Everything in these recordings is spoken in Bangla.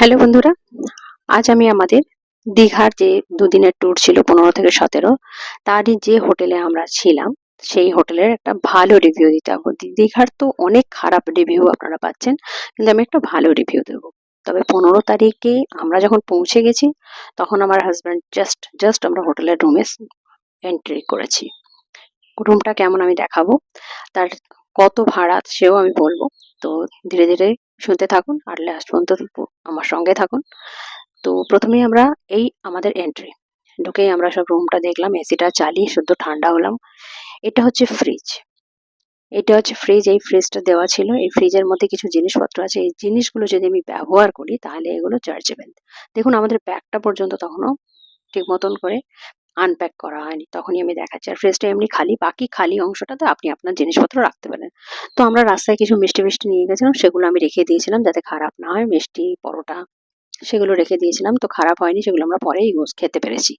হ্যালো বন্ধুরা, আজ আমি আমাদের দীঘার যে দুদিনের ট্যুর ছিল পনেরো থেকে সতেরো, তারই যে হোটেলে আমরা ছিলাম, সেই হোটেলের একটা ভালো রিভিউ দিতে হবে। দীঘার তো অনেক খারাপ রিভিউ আপনারা পাচ্ছেন, কিন্তু আমি একটা ভালো রিভিউ দেবো। তবে পনেরো তারিখে আমরা যখন পৌঁছে গেছি, তখন আমার হাজব্যান্ড জাস্ট জাস্ট আমরা হোটেলের রুমে এন্ট্রি করেছি। রুমটা কেমন আমি দেখাবো, তার কত ভাড়া, সেও আমি বলব। তো ধীরে ধীরে শুনতে থাকুন আর লাস্ট পর্যন্ত আমার সঙ্গে থাকুন। তো প্রথমেই আমরা এই আমাদের এন্ট্রি ঢুকেই আমরা সব রুমটা দেখলাম এসিটা চালিয়ে শুদ্ধ ঠান্ডা হলাম। এটা হচ্ছে ফ্রিজ এটা হচ্ছে ফ্রিজ এই ফ্রিজটা দেওয়া ছিল। এই ফ্রিজের মধ্যে কিছু জিনিসপত্র আছে। এই জিনিসগুলো যদি আমি ব্যবহার করি, তাহলে এগুলো চার্জেবল দেখুন, আমাদের ব্যাগটা পর্যন্ত তখনও ঠিক মতন করে আনপ্যাক করা হয়নি। তখনই আমি দেখাচ্ছি। আর ফ্রিজটা এমনি খালি, বাকি খালি অংশটাতে আপনি আপনার জিনিসপত্র রাখতে পারেন। তো আমরা রাস্তায় কিছু মিষ্টি মিষ্টি নিয়ে গেছিলাম, সেগুলো আমি রেখে দিয়েছিলাম যাতে খারাপ না হয়, মিষ্টি, পরোটা, সেগুলো রেখে দিয়েছিলাম। তো খারাপ হয়নি, সেগুলো আমরা পরে ইউজ খেতে পেরেছি।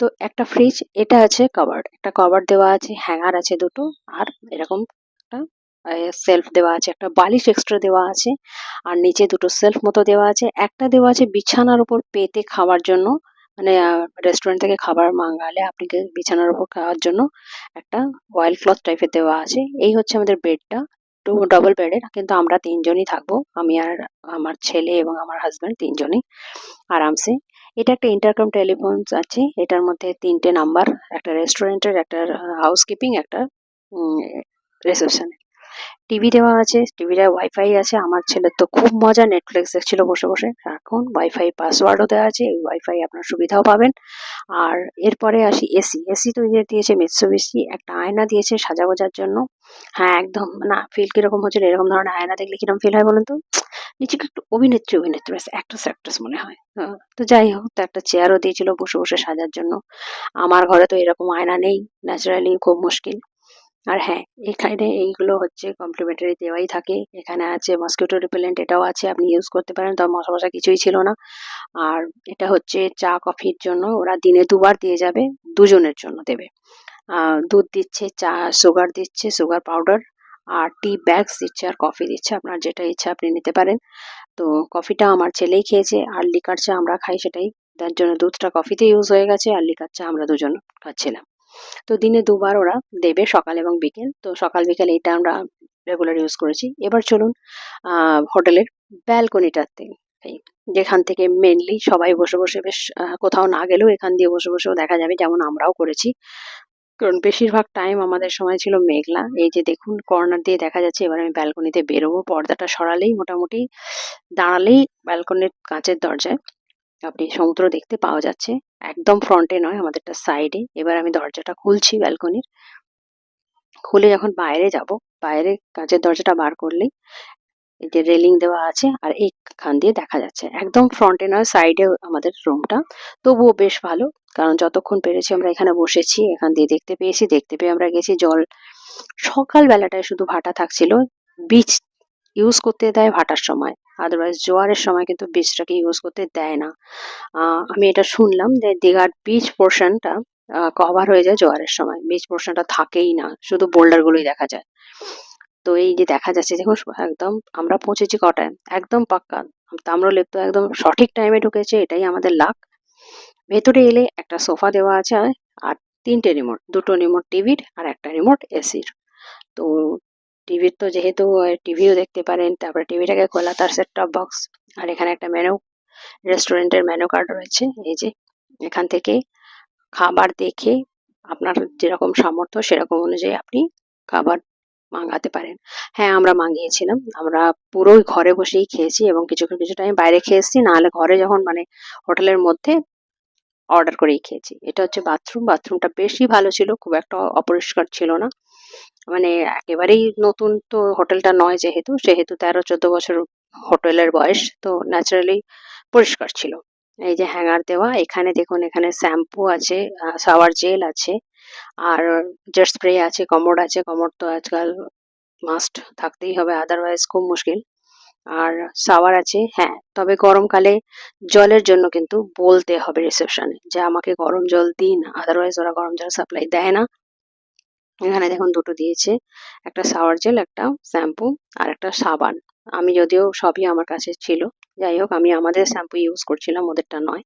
তো একটা ফ্রিজ এটা আছে কভার্ড একটা কভার দেওয়া আছে হ্যাঙ্গার আছে দুটো, আর এরকম একটা সেলফ দেওয়া আছে, একটা বালিশ এক্সট্রা দেওয়া আছে, আর নিচে দুটো সেলফ মতো দেওয়া আছে। একটা দেওয়া আছে বিছানার উপর পেতে খাওয়ার জন্য মানে রেস্টুরেন্ট থেকে খাবার মাঙ্গালে আপনাকে বিছানার উপর খাওয়ার জন্য একটা ওয়াইল ক্লথ টাইপের দেওয়া আছে। এই হচ্ছে আমাদের বেডটা টু ডবল বেডের কিন্তু আমরা তিনজনই থাকব। আমি আর আমার ছেলে এবং আমার হাজব্যান্ড তিনজনই আরামসে। এটা একটা ইন্টারকম টেলিফোন আছে। এটার মধ্যে তিনটে নাম্বার একটা রেস্টুরেন্টের একটা হাউসকিপিং একটা রিসেপশনের টিভি দেওয়া আছে টিভিটায় ওয়াইফাই আছে আমার ছেলের তো খুব মজা নেটফ্লিক্স দেখছিল বসে বসে। এখন ওয়াইফাই পাসওয়ার্ডও দেওয়া আছে এই ওয়াইফাই আপনার সুবিধাও পাবেন। আর এরপরে আসি এসি এসি তো দিয়ে দিয়েছে মিৎসুবিশি একটা আয়না দিয়েছে সাজা গোজার জন্য। হ্যাঁ একদম না ফিল কীরকম হচ্ছিল এরকম ধরনের আয়না দেখলে কীরকম ফিল হয় বলুন তো? নিজেকে একটু অভিনেত্রী অভিনেত্রী অ্যাক্ট্রেস অ্যাক্ট্রেস মনে হয়। হ্যাঁ, তো যাই হোক তো একটা চেয়ারও দিয়েছিল বসে বসে সাজার জন্য। আমার ঘরে তো এরকম আয়না নেই ন্যাচারালি খুব মুশকিল। আর হ্যাঁ এখানে এইগুলো হচ্ছে কমপ্লিমেন্টারি দেওয়াই থাকে। এখানে আছে মসকিউটো রিপেলেন্ট এটাও আছে, আপনি ইউজ করতে পারেন। তবে মশা মশা কিছুই ছিল না। আর এটা হচ্ছে চা কফির জন্য ওরা দিনে দুবার দিয়ে যাবে, দুজনের জন্য দেবে। দুধ দিচ্ছে, চা সুগার দিচ্ছে সুগার পাউডার আর টি ব্যাগস দিচ্ছে, আর কফি দিচ্ছে। আপনার যেটা ইচ্ছা আপনি নিতে পারেন। তো কফিটা আমার ছেলেই খেয়েছে, আর লিকার চা আমরা খাই সেটাই। তার জন্য দুধটা কফিতে ইউজ হয়ে গেছে, আর লিকার চা আমরা দুজন খাচ্ছিলাম। তো দিনে দুবার ওরা দেবে সকাল এবং বিকেল। তো সকাল, বিকেল এটা আমরা রেগুলার ইউজ করেছি। এবার চলুন হোটেলের ব্যালকনিটাতে যেখান থেকে মেনলি সবাই বসে বসে বেশ কোথাও না গেলেও এখান দিয়ে বসে, বসেও দেখা যাবে যেমন আমরাও করেছি। কারণ বেশিরভাগ টাইম আমাদের সময় ছিল মেঘলা। এই যে দেখুন কর্নার দিয়ে দেখা যাচ্ছে এবার আমি ব্যালকনিতে বেরোবো। পর্দাটা সরালেই মোটামুটি দাঁড়ালেই ব্যালকনির কাঁচের দরজায়। আপনি সমুদ্র দেখতে পাওয়া যাচ্ছে। একদম ফ্রন্টে নয়, আমাদেরটা সাইডে এবার আমি দরজাটা খুলছি ব্যালকনির খুলে যখন বাইরে যাব, বাইরে কাঁচের দরজাটা বার করলেই এই যে রেলিং দেওয়া আছে আর এইখান দিয়ে দেখা যাচ্ছে। একদম ফ্রন্টে নয় সাইডে আমাদের রুমটা তবুও বেশ ভালো, কারণ যতক্ষণ পেরেছি আমরা এখানে বসেছি, এখান দিয়ে দেখতে পেয়েছি, দেখতে পেয়ে আমরা গেছি জল। সকাল বেলাটায় শুধু ভাটা থাকছিল বিচ ইউজ করতে দেয় ভাটার সময়। আদারওয়াইজ জোয়ারের সময় কিন্তু বিচটাকে ইউজ করতে দেয় না। আমি এটা শুনলাম যে দীঘার বিচ পোর্শনটা কভার হয়ে যায় জোয়ারের সময়। বিচ পোর্শনটা থাকেই না, শুধু বোল্ডারগুলোই দেখা যায়। তো এই যে দেখা যাচ্ছে, দেখুন, একদম আমরা পৌঁছেছি কটায়? একদম পাক্কা। তাম্রলেপ একদম সঠিক টাইমে ঢুকেছে, এটাই আমাদের লাক ভেতরে এলে একটা সোফা দেওয়া আছে, আর তিনটে রিমোট দুটো রিমোট টিভির আর একটা রিমোট এসির তো টিভির তো যেহেতু টিভিও দেখতে পারেন, তারপরে টিভিটাকে খোলা, তার সেট টপ বক্স আর এখানে একটা মেনু রেস্টুরেন্টের মেনু কার্ড রয়েছে, এই যে, এখান থেকে খাবার দেখে আপনার যেরকম সামর্থ্য, সেরকম অনুযায়ী আপনি খাবার মাঙ্গাতে পারেন। হ্যাঁ আমরা মাঙ্গিয়েছিলাম, আমরা পুরোই ঘরে বসেই খেয়েছি এবং কিছু কিছু টাইম বাইরে খেয়ে এসেছি, নাহলে ঘরে যখন মানে হোটেলের মধ্যে অর্ডার করেই খেয়েছি। এটা হচ্ছে বাথরুম বাথরুমটা বেশি ভালো ছিল, খুব একটা অপরিষ্কার ছিল না। মানে একেবারেই নতুন তো হোটেলটা নয় যেহেতু, সেহেতু তেরো চোদ্দ বছর হোটেলের বয়স, তো ন্যাচারালি পরিষ্কার ছিল। এই যে হ্যাঙ্গার দেওয়া, এখানে দেখুন, এখানে শ্যাম্পু আছে শাওয়ার জেল আছে, আর জেট স্প্রে আছে, কমোড আছে, কমোড তো আজকাল মাস্ট থাকতেই হবে আদারওয়াইজ খুব মুশকিল। আর শাওয়ার আছে হ্যাঁ তবে গরমকালে জলের জন্য কিন্তু বলতে হবে রিসেপশনে যে আমাকে গরম জল দিন আদারওয়াইজ ওরা গরম জল সাপ্লাই দেয় না। এখানে দেখুন দুটো দিয়েছে। একটা শাওয়ার জেল একটা শ্যাম্পু আর একটা সাবান। আমি যদিও সবই আমার কাছে ছিল। যাই হোক, আমি আমাদের শ্যাম্পু ইউজ করছিলাম, ওদেরটা নয়।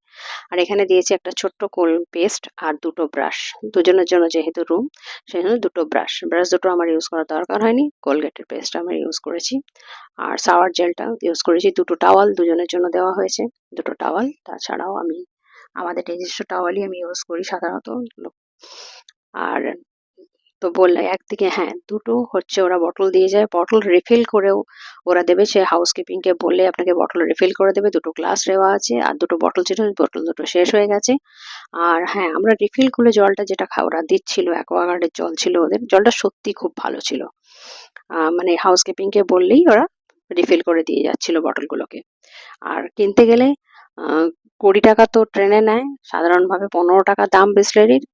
আর এখানে দিয়েছি একটা ছোট্ট কোল পেস্ট আর দুটো ব্রাশ দুজনের জন্য যেহেতু রুম সেই জন্য দুটো ব্রাশ ব্রাশ দুটো আমার ইউজ করার দরকার হয়নি। কোলগেটের পেস্ট আমার ইউজ করেছি। আর সাওয়ার জেলটা ইউজ করেছি। দুটো টাওয়াল দুজনের জন্য দেওয়া হয়েছে। দুটো টাওয়াল তাছাড়াও আমি, আমাদের নিজস্ব টাওয়ালই আমি ইউজ করি সাধারণত। আর তো বললে একদিকে হ্যাঁ দুটো হচ্ছে ওরা বটল দিয়ে যায়। বটল রিফিল করেও ওরা দেবে। সে হাউসকিপিংকে বললে আপনাকে বটল রিফিল করে দেবে। দুটো গ্লাস দেওয়া আছে আর দুটো বটল ছিল বটল দুটো শেষ হয়ে গেছে। আর হ্যাঁ আমরা রিফিল করে জলটা যেটা ওরা দিচ্ছিল অ্যাকোয়াগার্ডের জল ছিল ওদের। জলটা সত্যি খুব ভালো ছিল। মানে হাউসকিপিংকে বললেই ওরা রিফিল করে দিয়ে যাচ্ছিল বটলগুলোকে আর কিনতে গেলে কুড়ি টাকা তো ট্রেনে নেয়। সাধারণভাবে পনেরো টাকা দাম বিসলেরির।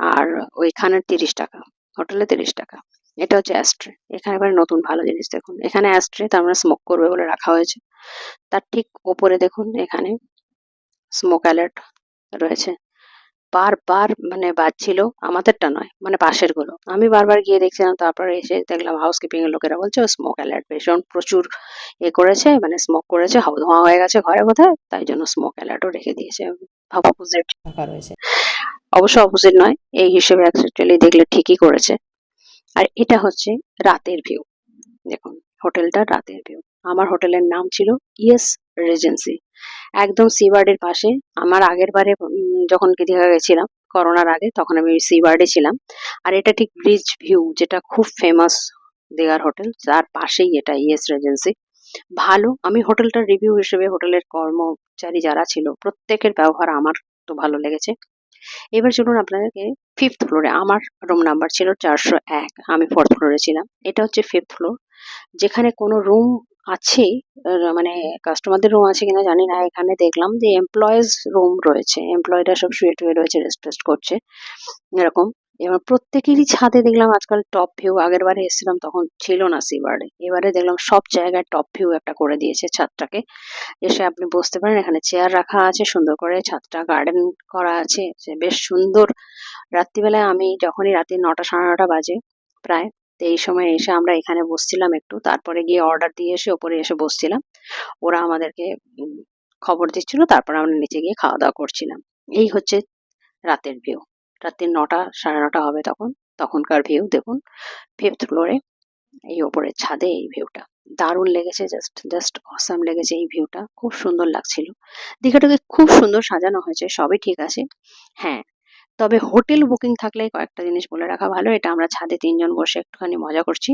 আর ওইখানে তিরিশ টাকা, হোটেলে তিরিশ টাকা। এটা হচ্ছে অ্যাস্ট্রে এখানে এবার নতুন ভালো জিনিস দেখুন। এখানে অ্যাস্ট্রে তার মানে স্মোক করবে বলে রাখা হয়েছে। তার ঠিক ওপরে দেখুন, এখানে স্মোক অ্যালার্ট রয়েছে। বারবার মানে বাজছিল, আমাদেরটা নয় মানে পাশেরগুলো আমি বারবার গিয়ে দেখছিলাম, তারপরে এসে দেখলাম হাউসকিপিং এর লোকেরা বলছে স্মোক অ্যালার্ট ভীষণ প্রচুর এ করেছে মানে স্মোক করেছে ধোঁয়া হয়ে গেছে ঘরে কোথায় তাই জন্য স্মোক অ্যালার্টও রেখে দিয়েছে। ভাব রয়েছে। অবশ্য অপোজিট নয়, এই হিসেবে অ্যাকচুয়ালি দেখলে ঠিকই করেছে। আর এটা হচ্ছে রাতের ভিউ দেখুন হোটেলটা রাতের ভিউ আমার হোটেলের নাম ছিল ইয়েস রেজেন্সি একদম সিবার্ডের পাশে। আমার আগের বারে যখন দীঘা গেছিলাম করোনার আগে, তখন আমি সিবার্ডে ছিলাম। আর এটা ঠিক ব্রিজ ভিউ যেটা খুব ফেমাস দীঘার হোটেল। তার পাশেই এটা ইয়েস রেজেন্সি ভালো, আমি হোটেলটার রিভিউ হিসেবে হোটেলের কর্মচারী যারা ছিল, প্রত্যেকের ব্যবহার আমার তো ভালো লেগেছে। এবার চলুন আপনাদেরকে ফিফথ ফ্লোরে আমার রুম নাম্বার ছিল চারশো এক, আমি ফোর্থ ফ্লোরে ছিলাম। এটা হচ্ছে ফিফথ ফ্লোর যেখানে কোনো রুম আছে মানে কাস্টমারদের রুম আছে কিনা জানি না। এখানে দেখলাম যে এমপ্লয়েজ রুম রয়েছে। এমপ্লয়িরা সব শুয়ে টুয়ে রয়েছে রেস্ট টেস্ট করছে। এরকম। এবার প্রত্যেকেরই ছাদে দেখলাম আজকাল টপ ভিউ আগের বারে এসেছিলাম তখন ছিল না সিবারে এবারে দেখলাম সব জায়গায় টপ ভিউ একটা করে দিয়েছে ছাদটাকে। এসে আপনি বসতে পারেন, এখানে চেয়ার রাখা আছে, সুন্দর করে ছাদটা গার্ডেন করা আছে বেশ সুন্দর। রাত্রিবেলায় আমি যখনই রাতে নটা সাড়ে নটা বাজে প্রায়, তো এই সময় এসে আমরা এখানে বসছিলাম একটু, তারপরে গিয়ে অর্ডার দিয়ে এসে ওপরে এসে বসছিলাম। ওরা আমাদেরকে খবর দিচ্ছিল, তারপর আমরা নিচে গিয়ে খাওয়া দাওয়া করছিলাম। এই হচ্ছে রাতের ভিউ রাত্রি নটা, সাড়ে নটা হবে তখন। তখনকার ভিউ দেখুন। ফিফথ ফ্লোরে এই ওপরের ছাদে এই ভিউটা দারুণ লেগেছে জাস্ট জাস্ট অসাম লেগেছে এই ভিউটা খুব সুন্দর লাগছিল। দীঘাটাকে খুব সুন্দর সাজানো হয়েছে, সবই ঠিক আছে। হ্যাঁ তবে হোটেল বুকিং থাকলে কয়েকটা জিনিস বলে রাখা ভালো। এটা আমরা ছাদে তিনজন বসে একটুখানি মজা করছি।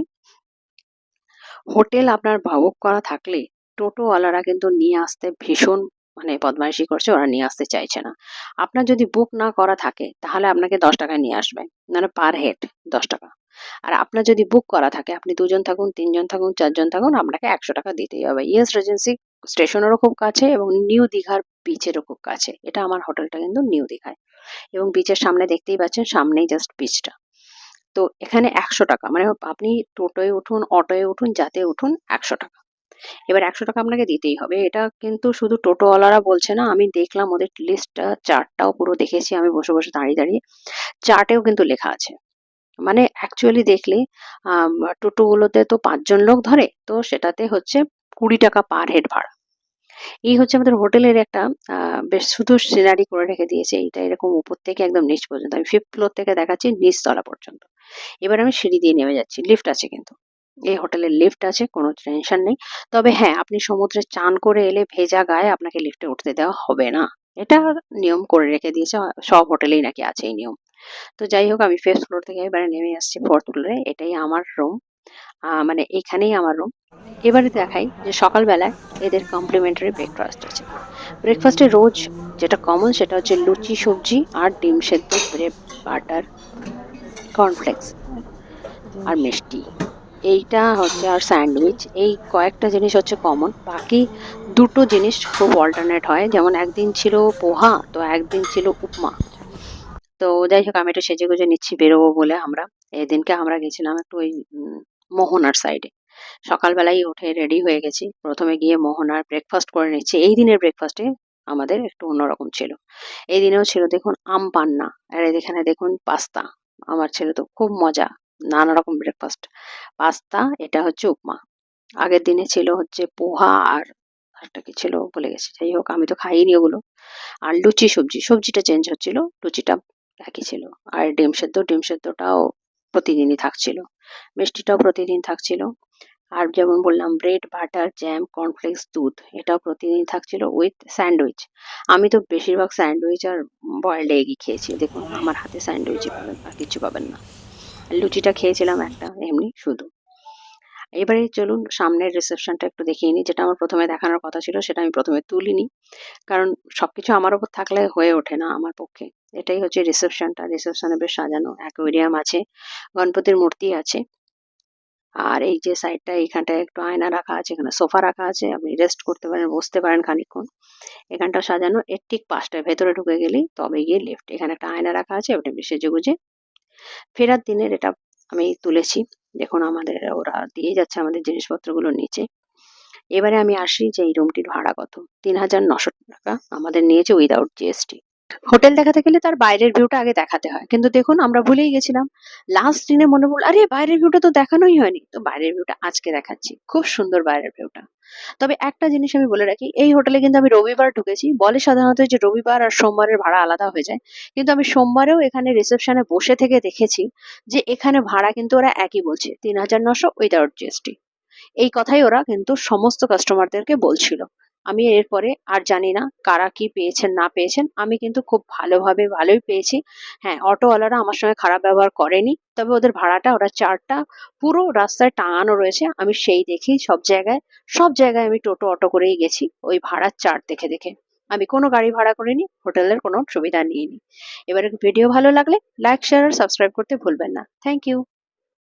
হোটেল আপনার বুক করা থাকলে টোটোওয়ালারা কিন্তু নিয়ে আসতে ভীষণ মানে বদমাইশি করছে, ওরা নিয়ে আসতে চাইছে না। আপনার যদি বুক না করা থাকে, তাহলে আপনাকে দশ টাকায় নিয়ে আসবে। মানে পার হেড দশ টাকা। আর আপনার যদি বুক করা থাকে, আপনি দুজন থাকুন, তিনজন থাকুন, চারজন থাকুন, আপনাকে একশো টাকা দিতেই হবে। ইয়েস রেজেন্সি স্টেশনেরও খুব কাছে এবং নিউ দীঘার বিচেরও খুব কাছে। এটা আমার হোটেলটা কিন্তু নিউ দীঘায় এবং বিচের সামনে দেখতেই পাচ্ছেন, সামনেই জাস্ট বিচটা তো এখানে একশো টাকা। মানে আপনি টোটোয় উঠুন, অটোয় উঠুন, যাতে উঠুন, একশো টাকা। এবার একশো টাকা আপনাকে দিতেই হবে। এটা কিন্তু শুধু টোটোওয়ালারা বলছে না, আমি দেখলাম ওদের লিস্টটা চার্টটাও পুরো দেখেছি, আমি বসে বসে দাঁড়িয়ে দাঁড়িয়ে। চার্টেও কিন্তু লেখা আছে। মানে অ্যাকচুয়ালি দেখলে টোটোগুলোতে তো পাঁচজন লোক ধরে, তো সেটাতে হচ্ছে কুড়ি টাকা পার হেড ভাড়া। এই হচ্ছে আমাদের হোটেলের একটা বেশ শুধু সিনারি করে রেখে দিয়েছে, এইটা এরকম উপর থেকে একদম নিচ পর্যন্ত। আমি ফিফথ ফ্লোর থেকে দেখাচ্ছি নিচ তলা পর্যন্ত। এবার আমি সিঁড়ি দিয়ে নেমে যাচ্ছি লিফট আছে কিন্তু। এই হোটেলের লিফট আছে, কোনো টেনশন নেই। তবে হ্যাঁ আপনি সমুদ্রে চান করে এলে ভেজা গায়ে আপনাকে লিফটে উঠতে দেওয়া হবে না। এটা নিয়ম করে রেখে দিয়েছে, সব হোটেলেই নাকি আছে এই নিয়ম। তো যাই হোক, আমি ফিফথ ফ্লোর থেকে এবারে নেমে আসছি ফোর্থ ফ্লোরে এটাই আমার রুম মানে এখানেই আমার রুম এবারে দেখাই যে সকালবেলায় এদের কমপ্লিমেন্টারি ব্রেকফাস্ট আছে। ব্রেকফাস্টে রোজ যেটা কমন সেটা হচ্ছে লুচি, সবজি আর ডিম সেদ্ধ ব্রেড বাটার কর্নফ্লেক্স আর মিষ্টি। এইটা হচ্ছে আর স্যান্ডউইচ এই কয়েকটা জিনিস হচ্ছে কমন বাকি দুটো জিনিস খুব অল্টারনেট হয়। যেমন একদিন ছিল পোহা, তো একদিন ছিল উপমা। তো যাই হোক, আমি একটু সেজে গুজে নিচ্ছি, বেরোবো বলে আমরা। এদিনকে আমরা গেছিলাম একটু ওই মোহনার সাইডে সকালবেলায় উঠে রেডি হয়ে গেছি। প্রথমে গিয়ে মোহনার ব্রেকফাস্ট করে নিচ্ছি। এই দিনের ব্রেকফাস্টে আমাদের একটু অন্যরকম ছিল। এই দিনেও ছিল, দেখুন, আম পান্না। আর এখানে দেখুন, পাস্তা। আমার ছেলে তো খুব মজা। নানা রকম ব্রেকফাস্ট পাস্তা, এটা হচ্ছে উপমা। আগের দিনে ছিল হচ্ছে পোহা আর একটা কি ছিল বলে গেছি। যাই হোক, আমি তো খাইনি ওগুলো। আর লুচি সবজি, সবজিটা চেঞ্জ হচ্ছিল, লুচিটা একই ছিল। আর ডিম সেদ্ধ, ডিম সেদ্ধটাও প্রতিদিনই থাকছিল। মিষ্টিটাও প্রতিদিন থাকছিল। আর যেমন বললাম ব্রেড বাটার জ্যাম কর্নফ্লেক্স দুধ, এটাও প্রতিদিন থাকছিল উইথ স্যান্ডউইচ আমি তো বেশিরভাগ স্যান্ডউইচ আর বয়েলড এগই খেয়েছি। দেখুন, আমার হাতে স্যান্ডউইচই পাবেন আর কিছু পাবেন না। লুচিটা খেয়েছিলাম একটা, এমনি শুধু। এবারে চলুন সামনের রিসেপশনটা একটু দেখিয়ে নিই, যেটা আমার প্রথমে দেখানোর কথা ছিল, সেটা আমি প্রথমে তুলিনি। কারণ সবকিছু আমার ওপর থাকলে হয়ে ওঠে না আমার পক্ষে। এটাই হচ্ছে রিসেপশনটা রিসেপশনে বেশ সাজানো অ্যাকোয়ারিয়াম আছে, গণপতির মূর্তি আছে। আর এই যে সাইডটা এইখানটায় একটু আয়না রাখা আছে, এখানে সোফা রাখা আছে, আপনি রেস্ট করতে পারেন, বসতে পারেন খানিকক্ষণ। এখানটা সাজানো, এর ঠিক পাশটায়, ভেতরে ঢুকে গেলেই তবে গিয়ে লিফট এখানে একটা আয়না রাখা আছে আপনি সেজে গুজে ফেরার দিনের এটা আমি তুলেছি। দেখুন, আমাদের ওরা দিয়ে যাচ্ছে আমাদের জিনিসপত্রগুলো নিচে। এবারে আমি আসি যে এই রুমটির ভাড়া কত তিন হাজার নশো টাকা আমাদের নিয়েছে উইদাউট জিএসটি হোটেল দেখাতে গেলে তার বাইরের ভিউটা আগে দেখাতে হয়। কিন্তু দেখুন, আমরা ভুলেই গেছিলাম। লাস্ট দিনে মনে পড়ল, আরে, বাইরের ভিউটা তো দেখানোই হয়নি। তো বাইরের ভিউটা আজকে দেখাচ্ছি। খুব সুন্দর বাইরের ভিউটা তবে একটা জিনিস আমি বলে রাখি, এই হোটেলে কিন্তু আমি রবিবার ঢুকেছি। বলে সাধারণত যে রবিবার আর সোমবারের ভাড়া আলাদা হয়ে যায়। কিন্তু আমি সোমবারেও এখানে রিসেপশনে বসে থেকে দেখেছি যে এখানে ভাড়া কিন্তু ওরা একই বলছে, তিন হাজার নশো উইদাউট জিএসটি এই কথাই ওরা কিন্তু সমস্ত কাস্টমারদেরকে বলছিল। আমি এরপরে আর জানি না কারা কি পেয়েছেন, না পেয়েছেন। আমি কিন্তু খুব ভালোভাবে ভালোই পেয়েছি। হ্যাঁ অটোওয়ালারা আমার সঙ্গে খারাপ ব্যবহার করেনি। তবে ওদের ভাড়াটা, ওরা চারটা পুরো রাস্তায় টাঙানো রয়েছে। আমি সেই দেখেই সব জায়গায়। সব জায়গায় আমি টোটো, অটো করেই গেছি। ওই ভাড়ার চার্ট দেখে দেখে। আমি কোনো গাড়ি ভাড়া করিনি, হোটেলের কোনো সুবিধা নিইনি। এবারে ভিডিও ভালো লাগলে লাইক, শেয়ার আর সাবস্ক্রাইব করতে ভুলবেন না। Thank you.